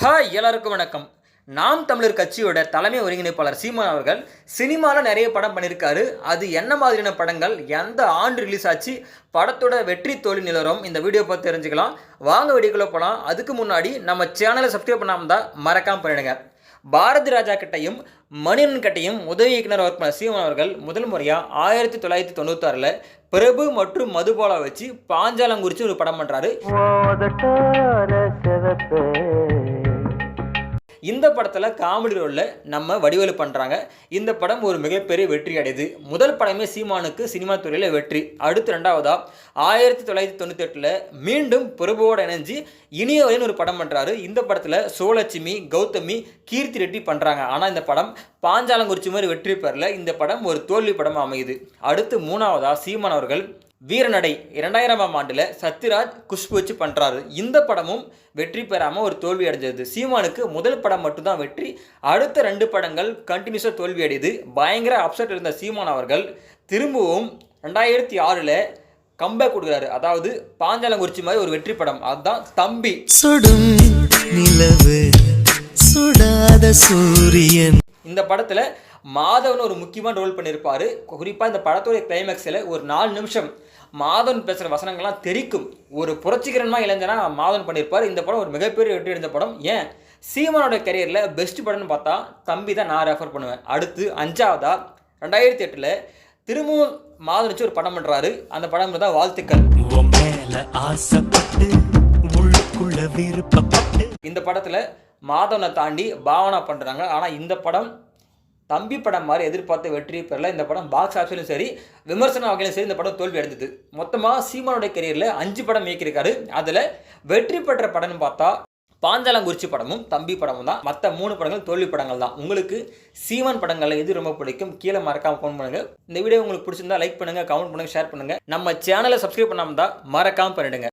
Hi எல்லாருக்கும் வணக்கம். நாம் தமிழர் கட்சியோட தலைமை ஒருங்கிணைப்பாளர் சீமான் அவர்கள் சினிமாவில் நிறைய படம் பண்ணியிருக்காரு அது என்ன மாதிரியான படங்கள்? எந்த ஆண்டு ரிலீஸ் ஆச்சு? படத்தோட வெற்றி தோல்வி நிலவரம் இந்த வீடியோ பார்த்து தெரிஞ்சுக்கலாம். வாங்க வீடியோக்குள்ளே போகலாம் அதுக்கு முன்னாடி நம்ம சேனலை சப்ஸ்கிரைப் பண்ணாமல் தான் மறக்காமல் பண்ணிடுங்க. பாரதி ராஜா கிட்டையும் மணியன் கிட்டையும் உதவி இயக்குனர் ஒர்க் பண்ண சீமான் அவர்கள் முதல் முறையாக ஆயிரத்தி தொள்ளாயிரத்தி தொண்ணூத்தாறில் பிரபு மற்றும் மதுபாலா வச்சு பாஞ்சாலம் குறித்து ஒரு படம் பண்ணுறாரு இந்த படத்தில் காமெடி ரோலில் நம்ம வடிவேலு பண்ணுறாங்க இந்த படம் ஒரு மிகப்பெரிய வெற்றி அடையுது. முதல் படமே சீமானுக்கு சினிமா துறையில் வெற்றி. அடுத்து ரெண்டாவதாக ஆயிரத்தி தொள்ளாயிரத்தி தொண்ணூற்றி எட்டில் மீண்டும் பிரபுவோடு இணைஞ்சு இனியவரின் ஒரு படம் பண்ணுறாரு இந்த படத்தில் சோலட்சுமி கௌதமி கீர்த்தி ரெட்டி பண்ணுறாங்க ஆனால் இந்த படம் பாஞ்சாலங்குறிச்சி மாதிரி வெற்றி பெறல. இந்த படம் ஒரு தோல்வி படம் அமையுது. அடுத்து மூணாவதாக சீமான் அவர்கள் வீரநடை இரண்டாயிரமாம் ஆண்டில் சத்யராஜ் குஷ்பு வச்சு பண்ணுறாரு இந்த படமும் வெற்றி பெறாமல் ஒரு தோல்வி அடைஞ்சது. சீமானுக்கு முதல் படம் மட்டும்தான் வெற்றி அடுத்த ரெண்டு படங்கள் கண்டினியூஸாக தோல்வி அடையுது. பயங்கர அப்செட் இருந்த சீமான் அவர்கள் திரும்பவும் ரெண்டாயிரத்தி ஆறில் கம்பேக் கொடுக்குறாரு. அதாவது பாஞ்சாலங்குறிச்சி மாதிரி ஒரு வெற்றி படம். அதுதான் தம்பி. சுடும் நிலவு சுடாத சூரியன். இந்த படத்தில் மாதவன் ஒரு முக்கியமான ரோல் பண்ணியிருப்பார் குறிப்பாக இந்த படத்தோட கிளைமேக்ஸில் ஒரு நாலு நிமிஷம் மாதவன் பேசுகிற வசனங்கள்லாம் தெரிக்கும். ஒரு புரட்சிகரமாக இளைஞனா மாதவன் பண்ணியிருப்பார் இந்த படம் ஒரு மிகப்பெரிய வெற்றி அடைந்த படம். ஏன்? சீமானோட கரியரில் பெஸ்ட் படம்னு பார்த்தா தம்பி தான் நான் ரெஃபர் பண்ணுவேன். அடுத்து அஞ்சாவதா? ரெண்டாயிரத்தி எட்டில் திரும்பவும் மாதவன் வச்சு ஒரு படம் பண்ணுறாரு அந்த படம் தான் வாழ்த்துக்கள். இந்த படத்தில் மாதவனை தாண்டி பாவனா பண்ணுறாங்க ஆனால் இந்த படம் தம்பி படம் மாதிரி எதிர்பார்த்த வெற்றி பெறல. இந்த படம் பாக்ஸ் ஆஃபீஸிலும் சரி விமர்சன வகையிலும் சரி இந்த படம் தோல்வி அடைந்தது. மொத்தமாக சீமானுடைய கரியரில் அஞ்சு படம் இயக்கியிருக்காரு. அதில் வெற்றி பெற்ற படம்னு பார்த்தா பாஞ்சாலங்குறிச்சி படமும் தம்பி படமும் தான். மற்ற மூணு படங்கள் தோல்வி படங்கள் தான். உங்களுக்கு சீமான் படங்களில் எது ரொம்ப பிடிக்கும் கீழே மறக்காம கமெண்ட் பண்ணுங்க. இந்த வீடியோ உங்களுக்கு பிடிச்சிருந்தா லைக் பண்ணுங்க கமெண்ட் பண்ணுங்க ஷேர் பண்ணுங்க. நம்ம சேனலை சப்ஸ்கிரைப் பண்ணாமல் தான் மறக்காம பண்ணிடுங்க.